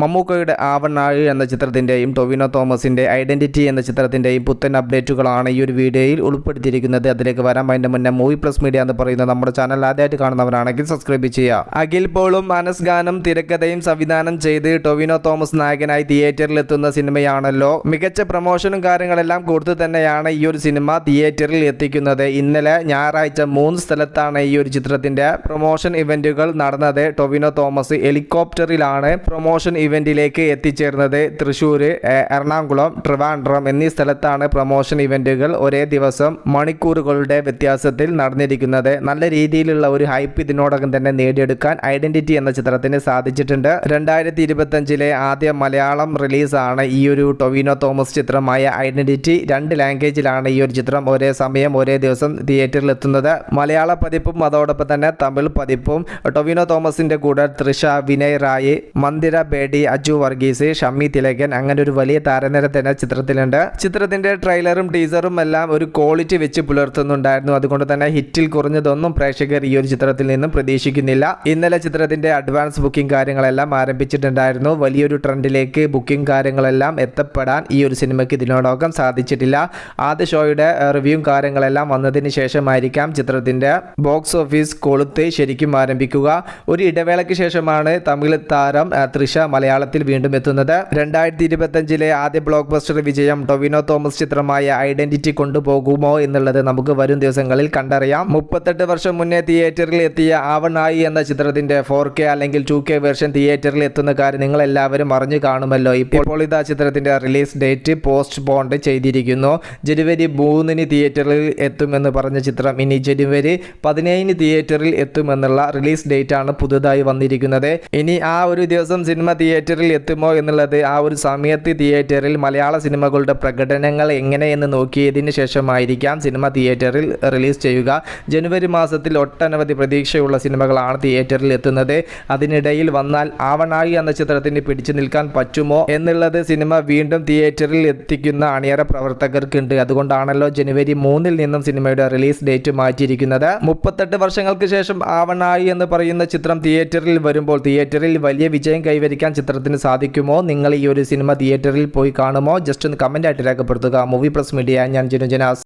മമ്മൂക്കയുടെ ആവണ്ണാഴ് എന്ന ചിത്രത്തിന്റെയും ടൊവിനോ തോമസിന്റെ ഐഡന്റിറ്റി എന്ന ചിത്രത്തിന്റെയും പുത്തൻ അപ്ഡേറ്റുകളാണ് ഈ ഒരു വീഡിയോയിൽ ഉൾപ്പെടുത്തിയിരിക്കുന്നത്. അതിലേക്ക് വരാൻ അതിന്റെ മുന്നേ മൂവി പ്ലസ് മീഡിയ എന്ന് പറയുന്ന നമ്മുടെ ചാനൽ ആദ്യമായിട്ട് കാണുന്നവരാണെങ്കിൽ സബ്സ്ക്രൈബ് ചെയ്യുക. അഖിൽ പോളും അനസ് ഗാനം തിരക്കഥയും സംവിധാനം ചെയ്ത് ടൊവിനോ തോമസ് നായകനായി തിയേറ്ററിൽ എത്തുന്ന സിനിമയാണല്ലോ. മികച്ച പ്രൊമോഷനും കാര്യങ്ങളെല്ലാം കൊടുത്തു തന്നെയാണ് ഈ ഒരു സിനിമ തിയേറ്ററിൽ എത്തിക്കുന്നത്. ഇന്നലെ ഞായറാഴ്ച മൂന്ന് സ്ഥലത്താണ് ഈ ഒരു ചിത്രത്തിന്റെ പ്രൊമോഷൻ ഇവന്റുകൾ നടന്നത്. ടൊവിനോ തോമസ് ഹെലികോപ്റ്ററിലാണ് പ്രൊമോഷൻ ഇവന്റിലേക്ക് എത്തിച്ചേർന്നത് തൃശ്ശൂർ എറണാകുളം ട്രിവാൻഡ്രം എന്നീ സ്ഥലത്താണ് പ്രൊമോഷൻ ഇവന്റുകൾ ഒരേ ദിവസം മണിക്കൂറുകളുടെ വ്യത്യാസത്തിൽ നടന്നിരിക്കുന്നത്. നല്ല രീതിയിലുള്ള ഒരു ഹൈപ്പ് ഇതിനോടകം തന്നെ നേടിയെടുക്കാൻ ഐഡന്റിറ്റി എന്ന ചിത്രത്തിന് സാധിച്ചിട്ടുണ്ട്. രണ്ടായിരത്തി ഇരുപത്തഞ്ചിലെ ആദ്യ മലയാളം റിലീസാണ് ഈ ഒരു ടൊവിനോ തോമസ് ചിത്രമായ ഐഡന്റിറ്റി രണ്ട് ലാംഗ്വേജിലാണ് ഈ ഒരു ചിത്രം ഒരേ സമയം ഒരേ ദിവസം തിയേറ്ററിൽ എത്തുന്നത് മലയാള പതിപ്പും അതോടൊപ്പം തന്നെ തമിഴ് പതിപ്പും. ടൊവിനോ തോമസിന്റെ കൂടെ തൃഷ വിനയ് റായ് മന്ദിര ബേഡി അജു വർഗീസ് ഷമ്മി തിലകൻ അങ്ങനെ ഒരു വലിയ താരനിര തന്നെ ചിത്രത്തിലുണ്ട്. ചിത്രത്തിന്റെ ട്രെയിലറും ടീസറും എല്ലാം ഒരു ക്വാളിറ്റി വെച്ച് പുലർത്തുന്നുണ്ടായിരുന്നു. അതുകൊണ്ട് തന്നെ ഹിറ്റിൽ കുറഞ്ഞതൊന്നും പ്രേക്ഷകർ ഈ ഒരു ചിത്രത്തിൽ നിന്നും പ്രതീക്ഷിക്കുന്നില്ല. ഇന്നലെ ചിത്രത്തിന്റെ അഡ്വാൻസ് ബുക്കിംഗ് കാര്യങ്ങളെല്ലാം ആരംഭിച്ചിട്ടുണ്ടായിരുന്നു. വലിയൊരു ട്രെൻഡിലേക്ക് ബുക്കിംഗ് കാര്യങ്ങളെല്ലാം എത്തപ്പെടാൻ ഈ ഒരു സിനിമയ്ക്ക് ഇതിനോടകം സാധിച്ചിട്ടില്ല. ആദ്യ ഷോയുടെ റിവ്യൂ കാര്യങ്ങളെല്ലാം വന്നതിന് ശേഷമായിരിക്കാം ചിത്രത്തിന്റെ. ബോക്സ് ഓഫീസ് കൊളുത്ത് ശരിക്കും ആരംഭിക്കുക. ഒരു ഇടവേളയ്ക്ക് ശേഷമാണ് തമിഴ് താരം തൃഷ തൃഷ മലയാളത്തിൽ വീണ്ടും എത്തുന്നത്. രണ്ടായിരത്തി ഇരുപത്തഞ്ചിലെ ആദ്യ ബ്ലോക്ക് ബസ്റ്റർ വിജയം ടൊവിനോ തോമസ് ചിത്രമായ ഐഡന്റിറ്റി കൊണ്ടുപോകുമോ എന്നുള്ളത് നമുക്ക് വരും ദിവസങ്ങളിൽ കണ്ടറിയാം. മുപ്പത്തെട്ട് വർഷം മുന്നേ തിയേറ്ററിൽ എത്തിയ ആവണായി എന്ന ചിത്രത്തിന്റെ ഫോർ കെ അല്ലെങ്കിൽ ടു കെ വേർഷൻ തിയേറ്ററിൽ എത്തുന്ന കാര്യം നിങ്ങൾ എല്ലാവരും അറിഞ്ഞു കാണുമല്ലോ. ഇപ്പോൾ ഇതാ ചിത്രത്തിന്റെ റിലീസ് ഡേറ്റ് പോസ്റ്റ് ബോണ്ട് ചെയ്തിരിക്കുന്നു. ജനുവരി മൂന്നിന് തിയേറ്ററിൽ എത്തുമെന്ന് പറഞ്ഞ ചിത്രം ഇനി ജനുവരി പതിനേഴിന് തിയേറ്ററിൽ എത്തുമെന്നുള്ള റിലീസ് ഡേറ്റ് ആണ് പുതുതായി വന്നിരിക്കുന്നത്. ഇനി ആ ഒരു ദിവസം സിനിമ തിയേറ്ററിൽ എത്തുമോ എന്നുള്ളത് ആ ഒരു സമയത്ത് തിയേറ്ററിൽ മലയാള സിനിമകളുടെ പ്രകടനങ്ങൾ എങ്ങനെയെന്ന് നോക്കിയതിന് ശേഷമായിരിക്കാം സിനിമ തിയേറ്ററിൽ റിലീസ് ചെയ്യുക. ജനുവരി മാസത്തിൽ ഒട്ടനവധി പ്രതീക്ഷയുള്ള സിനിമകളാണ് തിയേറ്ററിൽ എത്തുന്നത്. അതിനിടയിൽ വന്നാൽ ആവണായി എന്ന ചിത്രത്തിന് പിടിച്ചു നിൽക്കാൻ പറ്റുമോ എന്നുള്ളത് സിനിമ വീണ്ടും തിയേറ്ററിൽ എത്തിക്കുന്ന അണിയറ പ്രവർത്തകർക്കുണ്ട്. അതുകൊണ്ടാണല്ലോ ജനുവരി മൂന്നിൽ നിന്നും സിനിമയുടെ റിലീസ് ഡേറ്റ് മാറ്റിയിരിക്കുന്നത്. മുപ്പത്തെട്ട് വർഷങ്ങൾക്ക് ശേഷം ആവണായി എന്ന് പറയുന്ന ചിത്രം തിയേറ്ററിൽ വരുമ്പോൾ തിയേറ്ററിൽ വലിയ വിജയം കൈവരിക്കാൻ ചിത്രത്തിന് സാധിക്കുമോ? നിങ്ങൾ ഈ ഒരു സിനിമ തിയേറ്ററിൽ പോയി കാണുമോ? ജസ്റ്റ് ഒന്ന് കമന്റായിട്ട് രേഖപ്പെടുത്തുക. മൂവി പ്ലസ് മീഡിയ ഞാൻ ജിനു ജനാസ്